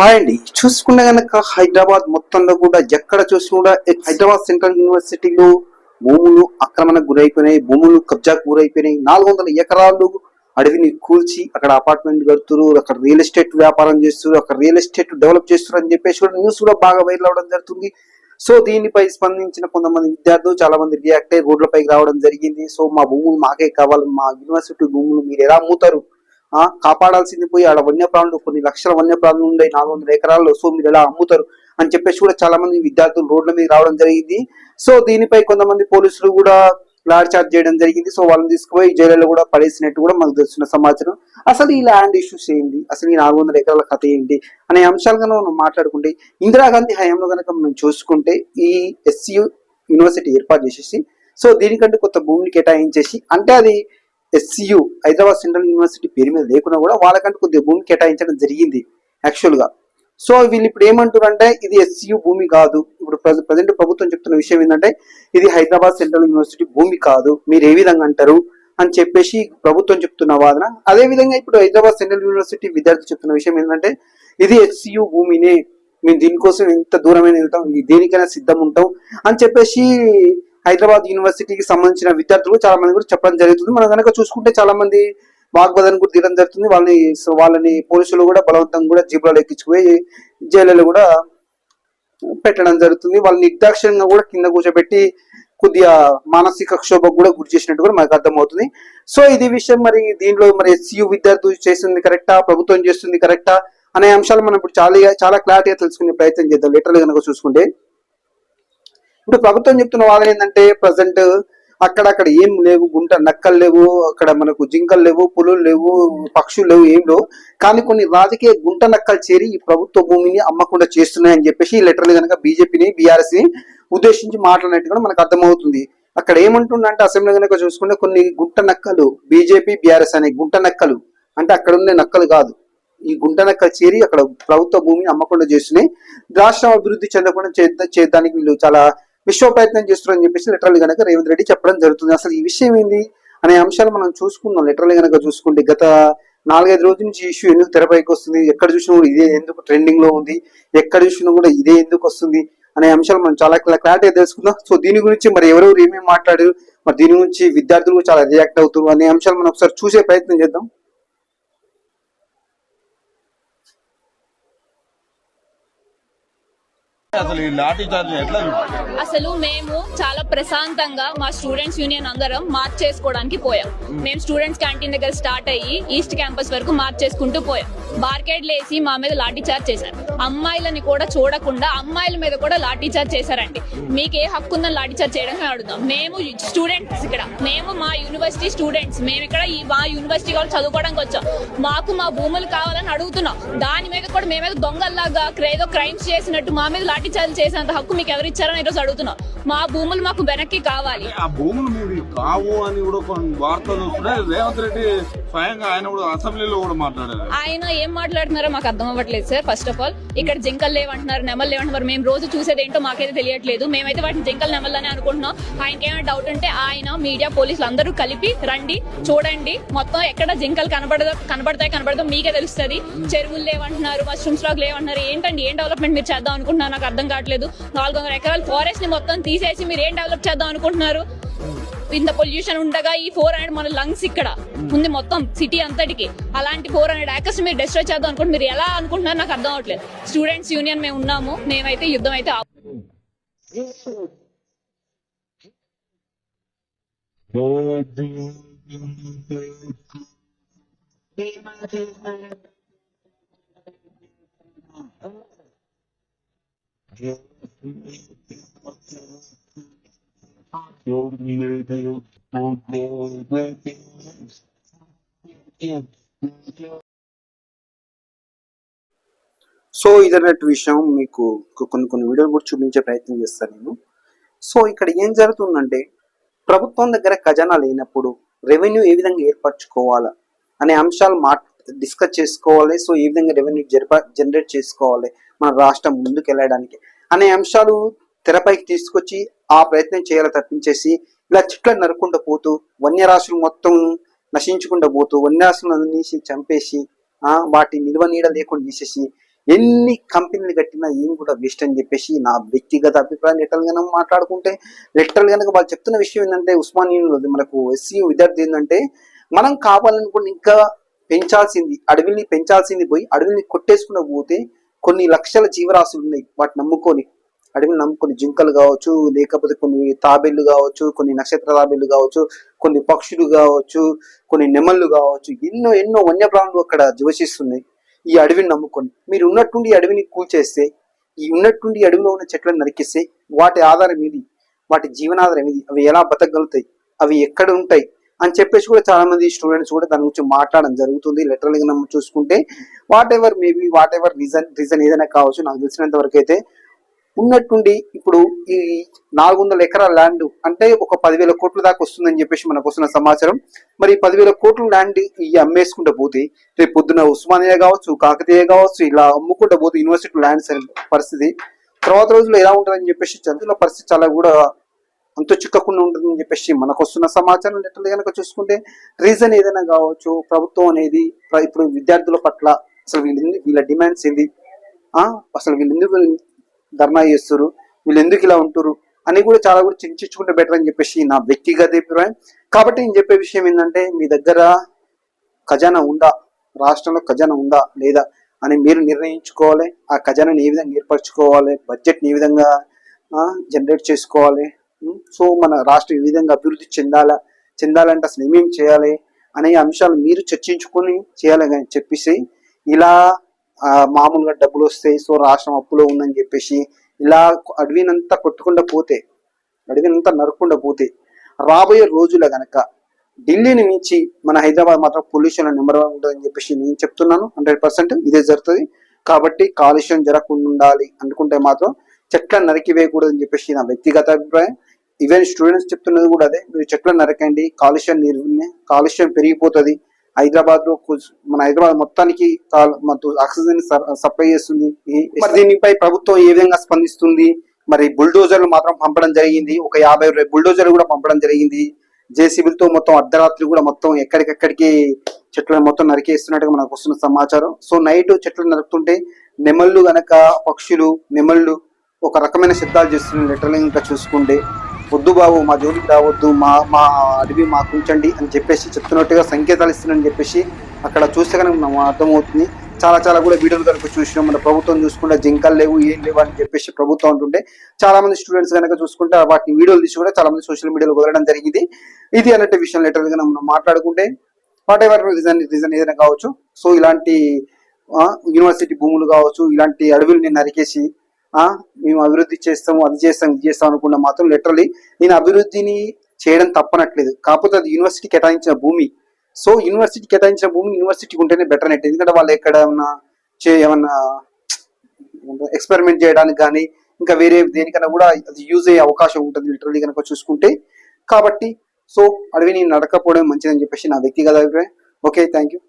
Hi అండి. చూసుకున్న కనుక హైదరాబాద్ మొత్తంలో కూడా ఎక్కడ చూసినా కూడా హైదరాబాద్ సెంట్రల్ యూనివర్సిటీలో భూములు ఆక్రమణకు గురైపోయినాయి భూములు కబ్జాకు గురైపోయినాయి. నాలుగు వందల ఎకరాలు అడవిని కూల్చి అక్కడ అపార్ట్మెంట్ కడుతున్నారు అక్కడ రియల్ ఎస్టేట్ వ్యాపారం చేస్తున్నారు అక్కడ రియల్ ఎస్టేట్ డెవలప్ చేస్తున్నారు అని చెప్పేసి కూడా న్యూస్ కూడా బాగా వైరల్ అవడం జరుగుతుంది. సో దీనిపై స్పందించిన కొంతమంది విద్యార్థులు చాలా మంది రియాక్ట్ అయ్యి రోడ్లపైకి రావడం జరిగింది. సో మా భూములు మాకే కావాలి మా యూనివర్సిటీ భూములు మీరు ఎలా అమ్ముతారు కాపాడాల్సింది పోయి ఆడ వన్యప్రాణులు కొన్ని లక్షల వన్యప్రాణులు ఉండే నాలుగు వందల ఎకరాల్లో సో మీరు ఎలా అమ్ముతారు అని చెప్పేసి కూడా చాలా మంది విద్యార్థులు రోడ్ల మీద రావడం జరిగింది. సో దీనిపై కొంతమంది పోలీసులు కూడా లాడ్ చార్జ్ చేయడం జరిగింది. సో వాళ్ళని తీసుకుపోయి జైల్లో కూడా పడేసినట్టు కూడా మనకు తెలుస్తున్న సమాచారం. అసలు ఈ ల్యాండ్ ఇష్యూస్ ఏంటి అసలు ఈ నాలుగు వందల ఎకరాల కథ ఏంటి? అనే అంశాలుగా మనం మాట్లాడుకుంటే ఇందిరాగాంధీ హయాంలో కనుక మనం చూసుకుంటే ఈ ఎస్సీ యూనివర్సిటీ ఏర్పాటు చేసేసి సో దీనికంటే కొత్త భూమిని కేటాయించేసి అంటే అది ఎస్సియు హైదరాబాద్ సెంట్రల్ యూనివర్సిటీ పేరు మీద లేకున్నా కూడా వాళ్ళకంటే కొద్దిగా భూమి కేటాయించడం జరిగింది యాక్చువల్గా. సో వీళ్ళు ఇప్పుడు ఏమంటారు అంటే ఇది ఎస్సియు భూమి కాదు. ఇప్పుడు ప్రజెంట్ ప్రభుత్వం చెప్తున్న విషయం ఏంటంటే ఇది హైదరాబాద్ సెంట్రల్ యూనివర్సిటీ భూమి కాదు మీరు ఏ విధంగా అంటారు? అని చెప్పేసి ప్రభుత్వం చెప్తున్న వాదన. అదే విధంగా ఇప్పుడు హైదరాబాద్ సెంట్రల్ యూనివర్సిటీ విద్యార్థి చెప్తున్న విషయం ఏంటంటే ఇది హెచ్సియు భూమినే. మేము దీనికోసం ఎంత దూరమైన వెళ్తాం? దేనికైనా సిద్ధం ఉంటాం? అని చెప్పేసి హైదరాబాద్ యూనివర్సిటీకి సంబంధించిన విద్యార్థులు చాలా మంది కూడా చెప్పడం జరుగుతుంది. మనం కనుక చూసుకుంటే చాలా మంది వాగ్బదన్ కూడా తీయడం జరుగుతుంది. వాళ్ళని సో వాళ్ళని పోలీసులు కూడా బలవంతంగా కూడా జీబులో ఎక్కించుకుపోయి జైలులో కూడా పెట్టడం జరుగుతుంది. వాళ్ళని నిర్దాక్షిణ్యంగా కూడా కింద కూర్చోబెట్టి కొద్దిగా మానసిక క్షోభకు కూడా గురి చేసినట్టు కూడా మనకు అర్థమవుతుంది. సో ఇది విషయం మరి దీంట్లో మరి ఎస్సీయు విద్యార్థులు చేస్తుంది కరెక్టా? ప్రభుత్వం చేస్తుంది కరెక్టా? అనే అంశాలు మనం ఇప్పుడు చాలా చాలా క్లారిటీగా తెలుసుకునే ప్రయత్నం చేద్దాం. లిటరల్ కనుక చూసుకుంటే. ఇప్పుడు ప్రభుత్వం చెప్తున్న వాదన ఏంటంటే ప్రజెంట్ అక్కడక్కడ ఏం లేవు గుంట నక్కలు లేవు అక్కడ మనకు జింకలు లేవు పులులు లేవు పక్షులు లేవు ఏం లేవు. కానీ కొన్ని రాజకీయ గుంట నక్కలు చేరి ఈ ప్రభుత్వ భూమిని అమ్మకుండా చేస్తున్నాయని చెప్పేసి ఈ లెటర్లు కనుక బీజేపీని బీఆర్ఎస్ని ఉద్దేశించి మాట్లాడినట్టు కూడా మనకు అర్థమవుతుంది. అక్కడ ఏమంటుందంటే అసెంబ్లీ కనుక చూసుకుంటే కొన్ని గుంట నక్కలు బీజేపీ బీఆర్ఎస్ అనే గుంట నక్కలు అంటే అక్కడ ఉండే నక్కలు కాదు. ఈ గుంట నక్కలు చేరి అక్కడ ప్రభుత్వ భూమిని అమ్మకుండా చేస్తున్నాయి. రాష్ట్రం అభివృద్ధి చెందకుండా చేద్దానికి చేయడానికి వీళ్ళు చాలా విశ్వ ప్రయత్నం చేస్తున్నారని చెప్పేసి లిటరల్ గనక రేవంత్ రెడ్డి చెప్పడం జరుగుతుంది. అసలు ఈ విషయం ఏంది? అనే అంశాలు మనం చూసుకుందాం. లిటరల్ గనక చూసుకుంటే గత నాలుగైదు రోజుల నుంచి ఇష్యూ ఎందుకు తెరపైకి వస్తుంది? ఎక్కడ చూసినా కూడా ఇదే ఎందుకు ట్రెండింగ్లో ఉంది? ఎక్కడ చూసినా కూడా ఇదే ఎందుకు వస్తుంది? అనే అంశాలు మనం చాలా క్లారిటీగా తెలుసుకుందాం. సో దీని గురించి మరి ఎవరెవరు ఏమేమి మాట్లాడారు? మరి దీని గురించి విద్యార్థులు చాలా రియాక్ట్ అవుతారు అనే అంశాలు మనం ఒకసారి చూసే ప్రయత్నం చేద్దాం. అసలు ఈ లాఠీ చార్జ్ ఎట్లా అసలు మేము చాలా ప్రశాంతంగా మా స్టూడెంట్స్ యూనియన్ అందరం మార్చ్ చేసుకోవడానికి పోయాం. మేము. స్టూడెంట్స్ క్యాంటీన్ దగ్గర స్టార్ట్ అయ్యి ఈస్ట్ క్యాంపస్ వరకు మార్చ్ చేసుకుంటూ పోయాం. బార్కెట్లు వేసి మా మీద లాఠీ చార్జ్ చేశారు. అమ్మాయిలని కూడా చూడకుండా అమ్మాయిల మీద కూడా లాఠీ చార్జ్ చేశారండి. మీకు ఏ హక్కు ఉందని లాఠీ చార్జ్ చేయడానికి అడుగుతాం మేము స్టూడెంట్స్ ఇక్కడ. మేము మా యూనివర్సిటీ స్టూడెంట్స్. మేము ఇక్కడ ఈ మా యూనివర్సిటీ వాళ్ళు చదువుకోవడానికి వచ్చాం. మాకు మా భూములు కావాలని అడుగుతున్నాం. దాని మీద కూడా మేమేదో దొంగల్లాగా ఏదో క్రైమ్స్ చేసినట్టు మా మీద చార్జ్ చేసేంత హక్కు మీకు ఎవరు ఇచ్చారని ఈరోజు అడుగుతున్నాం. మా భూములు మాకు వెనక్కి కావాలి. ఆ భూములు మీరు కావు అని కూడా వార్తలు రేవంత్ రెడ్డి స్వయంగా ఆయన కూడా అసెంబ్లీలో కూడా మాట్లాడారు. ఆయన ఏం మాట్లాడుతున్నారో మాకు అర్థం అవ్వట్లేదు సార్ ఫస్ట్ ఆఫ్ ఆల్ ఇక్కడ జింకలు లేవంటున్నారు నెమలు లేవంటున్నారు. మేము రోజు చూసేది ఏంటో మాకైతే తెలియట్లేదు. మేమైతే వాటిని జింకలు నెమలని అనుకుంటున్నాం. ఆయనకి ఏమైనా డౌట్ ఉంటే ఆయన మీడియా పోలీసులు అందరూ కలిపి రండి చూడండి. మొత్తం ఎక్కడ జింకలు కనబడదో కనబడతాయి కనబడదో మీకే తెలుస్తుంది. చెరువులు లేవంటున్నారు మష్రూమ్స్ లాగ్ లేవంటున్నారు. ఏంటండి ఏం డెవలప్మెంట్ మీరు చేద్దాం అనుకుంటున్నారు నాకు అర్థం కావట్లేదు. నాలుగు వందల ఎకరాల ఫారెస్ట్ని మొత్తం తీసేసి మీరు ఏం డెవలప్ చేద్దాం అనుకుంటున్నారు? ఇంత పొల్యూషన్ ఉండగా ఈ ఫోర్ హండ్రెడ్ మన లంగ్స్ ఇక్కడ. ఉంది మొత్తం సిటీ అంతటికి. అలాంటి ఫోర్ హండ్రెడ్ ఏకర్స్ మీరు డిస్ట్రాయ్ చేద్దాం అనుకుంటే మీరు ఎలా అనుకుంటున్నారు నాకు అర్థం అవట్లేదు స్టూడెంట్స్ యూనియన్ మేము ఉన్నాము. మేమైతే యుద్ధం అయితే ఆపు. సో ఇదన్నట్టు విషయం మీకు కొన్ని కొన్ని వీడియోలు కూడా చూపించే ప్రయత్నం చేస్తాను నేను. సో ఇక్కడ ఏం జరుగుతుందంటే ప్రభుత్వం దగ్గర ఖజానా లేనప్పుడు రెవెన్యూ ఏ విధంగా ఏర్పరచుకోవాలా అనే అంశాలు మా డిస్కస్ చేసుకోవాలి. సో ఏ విధంగా రెవెన్యూ జనరేట్ చేసుకోవాలి మన రాష్ట్రం ముందుకు వెళ్ళడానికి అనే అంశాలు తెరపైకి తీసుకొచ్చి ఆ ప్రయత్నం చేయాలి తప్పించేసి ఇలా చెట్లను నరుక్కుంటూ పోతూ వన్యరాశులు మొత్తం నశించకుండా పోతూ వన్యరాశులన్నీ చంపేసి వాటి నిల్వ నీడ లేకుండా తీసేసి ఎన్ని కంపెనీలు కట్టినా ఏం కూడా వేస్ట్ అని చెప్పేసి నా వ్యక్తిగత అభిప్రాయం లెటర్గా మాట్లాడుకుంటే లెటర్ కనుక వాళ్ళు చెప్తున్న విషయం ఏంటంటే ఉస్మానియా మనకు ఎస్సీ విద్యార్థి ఏంటంటే మనం కావాలనుకుని ఇంకా పెంచాల్సింది అడవిని పెంచాల్సింది పోయి అడవిని కొట్టేసుకున్న పోతే కొన్ని లక్షల జీవరాశులు ఉన్నాయి. వాటిని నమ్ముకొని అడవిని నమ్ముకొని జింకలు కావచ్చు లేకపోతే కొన్ని తాబేళ్ళు కావచ్చు కొన్ని నక్షత్ర తాబేళ్ళు కావచ్చు కొన్ని పక్షులు కావచ్చు కొన్ని నెమళ్ళు కావచ్చు ఎన్నో ఎన్నో వన్యప్రాణులు అక్కడ నివసిస్తున్నాయి ఈ అడవిని నమ్ముకొని మీరు ఉన్నట్టుండి అడవిని కూల్చేస్తే ఈ ఉన్నట్టుండి అడవిలో ఉన్న చెట్లను నరికిస్తే వాటి ఆధారం ఇది వాటి జీవనాధారం ఇది అవి ఎలా బతకగలుగుతాయి? అవి ఎక్కడ ఉంటాయి? అని చెప్పేసి కూడా చాలా మంది స్టూడెంట్స్ కూడా దాని గురించి మాట్లాడడం జరుగుతుంది. లెటర్లు మనం చూసుకుంటే whatever maybe whatever reason reason ఏదైనా కావచ్చు నాకు తెలిసినంత వరకు అయితే ఉన్నట్టుండి ఇప్పుడు ఈ నాలుగు వందల ఎకరాల ల్యాండ్ అంటే ఒక పదివేల కోట్ల దాకా వస్తుందని చెప్పేసి మనకు వస్తున్న సమాచారం. మరి పదివేల కోట్ల ల్యాండ్ ఈ అమ్మేసుకుంటూ పోతే రేపు పొద్దున ఉస్మానియా కావచ్చు కాకతీయ కావచ్చు ఇలా అమ్ముకుంటూ పోతే యూనివర్సిటీ ల్యాండ్స్ పరిస్థితి తర్వాత రోజుల్లో ఎలా ఉంటుందని చెప్పేసి చంద్రుల పరిస్థితి చాలా కూడా అంత చిక్కకుండా ఉంటుందని చెప్పేసి మనకు వస్తున్న సమాచారం లెక్కలు కనుక చూసుకుంటే రీజన్ ఏదైనా కావచ్చు ప్రభుత్వం అనేది ప్ర- ఇప్పుడు విద్యార్థుల పట్ల అసలు వీళ్ళ వీళ్ళ డిమాండ్స్ ఏంది? అసలు వీళ్ళు ఎందుకు ధర్నా చేస్తారు వీళ్ళు ఎందుకు ఇలా ఉంటారు అని కూడా చాలా కూడా చింతించుకుంటే బెటర్ అని చెప్పేసి నా వ్యక్తిగత అభిప్రాయం. కాబట్టి నేను చెప్పే విషయం ఏంటంటే మీ దగ్గర ఖజానా ఉందా? రాష్ట్రంలో ఖజానా ఉందా? లేదా? అని మీరు నిర్ణయించుకోవాలి. ఆ ఖజానాని ఏ విధంగా ఏర్పరచుకోవాలి? బడ్జెట్ని ఏ విధంగా జనరేట్ చేసుకోవాలి? సో మన రాష్ట్రం ఏ విధంగా అభివృద్ధి చెందాలా చెందాలంటే అసలు ఏమేమి చేయాలి అనే అంశాలు మీరు చర్చించుకొని చేయాలి కానీ చెప్పేసి ఇలా మామూలుగా డబ్బులు వస్తాయి సో రాష్ట్రం అప్పులో ఉందని చెప్పేసి ఇలా అడవినంతా కొట్టుకుండా పోతే అడవినంతా నరకుండా పోతే రాబోయే రోజుల గనక ఢిల్లీని మించి మన హైదరాబాద్ మాత్రం పొల్యూషన్ నెంబర్ వన్ ఉంటుందని చెప్పేసి నేను చెప్తున్నాను. హండ్రెడ్ పర్సెంట్ ఇదే జరుగుతుంది. కాబట్టి కాలుష్యం జరగకుండా ఉండాలి అనుకుంటే మాత్రం చెట్లను నరికివేయకూడదని చెప్పేసి నా వ్యక్తిగత అభిప్రాయం. ఈవెన్ స్టూడెంట్స్ చెప్తున్నది కూడా అదే. మీరు చెట్లను నరకండి కాలుష్యం నిర్వహణ కాలుష్యం పెరిగిపోతుంది. హైదరాబాద్లో మన హైదరాబాద్ మొత్తానికి ఆక్సిజన్ సప్లై చేస్తుంది. మరి దీనిపై ప్రభుత్వం ఏ విధంగా స్పందిస్తుంది? మరి బుల్డోజర్లు మాత్రం పంపడం జరిగింది. ఒక యాభై బుల్డోజర్లు కూడా పంపడం జరిగింది. జేసీబీలతో మొత్తం అర్ధరాత్రి కూడా మొత్తం ఎక్కడికెక్కడికి చెట్లను మొత్తం నరికేస్తున్నట్టుగా మనకు వస్తున్న సమాచారం. సో నైట్ చెట్లు నరుకుతుంటే నెమళ్ళు గనక పక్షులు నెమళ్ళు ఒక రకమైన శబ్దాలు చేస్తున్నాయి. లిటరల్ ఇంకా చూసుకుంటే. వద్దు బాబు మా జోలికి రావద్దు మా మా అడవి మాకు ఉంచండి అని చెప్పేసి చెప్తున్నట్టుగా సంకేతాలు ఇస్తున్నారని చెప్పేసి అక్కడ చూస్తే కనుక మనం అర్థమవుతుంది. చాలా చాలా కూడా వీడియోలు కనుక చూసినాం మన ప్రభుత్వం చూసుకుంటే జింకలు లేవు ఏం లేవు అని చెప్పేసి ప్రభుత్వం అంటుంటే చాలా మంది స్టూడెంట్స్ కనుక చూసుకుంటే వాటిని వీడియోలు తీసి కూడా చాలా మంది సోషల్ మీడియాలో వదలడం జరిగింది. ఇది అన్నట్టు విషయం లెటర్ కనుక మనం మాట్లాడుకుంటే వాట్ ఎవర్ రీజన్ రీజన్ ఏదైనా కావచ్చు. సో ఇలాంటి యూనివర్సిటీ భూములు కావచ్చు ఇలాంటి అడవుల్ని నరికేసి మేము అభివృద్ధి చేస్తాము అది చేస్తాం ఇది చేస్తాం అనుకున్న మాత్రం లిటరలీ నేను అభివృద్ధిని చేయడం తప్పనట్లేదు. కాకపోతే అది యూనివర్సిటీ కేటాయించిన భూమి. సో యూనివర్సిటీ కేటాయించిన భూమి యూనివర్సిటీకి ఉంటేనే బెటర్ అన్నట్టు ఎందుకంటే వాళ్ళు ఎక్కడ ఏమన్నా చే ఏమన్నా ఎక్స్పెరిమెంట్ చేయడానికి కానీ ఇంకా వేరే దేనికన్నా కూడా అది యూజ్ అయ్యే అవకాశం ఉంటుంది లిటరలీ కనుక చూసుకుంటే. కాబట్టి సో అడవి నేను నడకపోవడం మంచిదని చెప్పేసి నా వ్యక్తిగత అభిప్రాయం. Okay thank you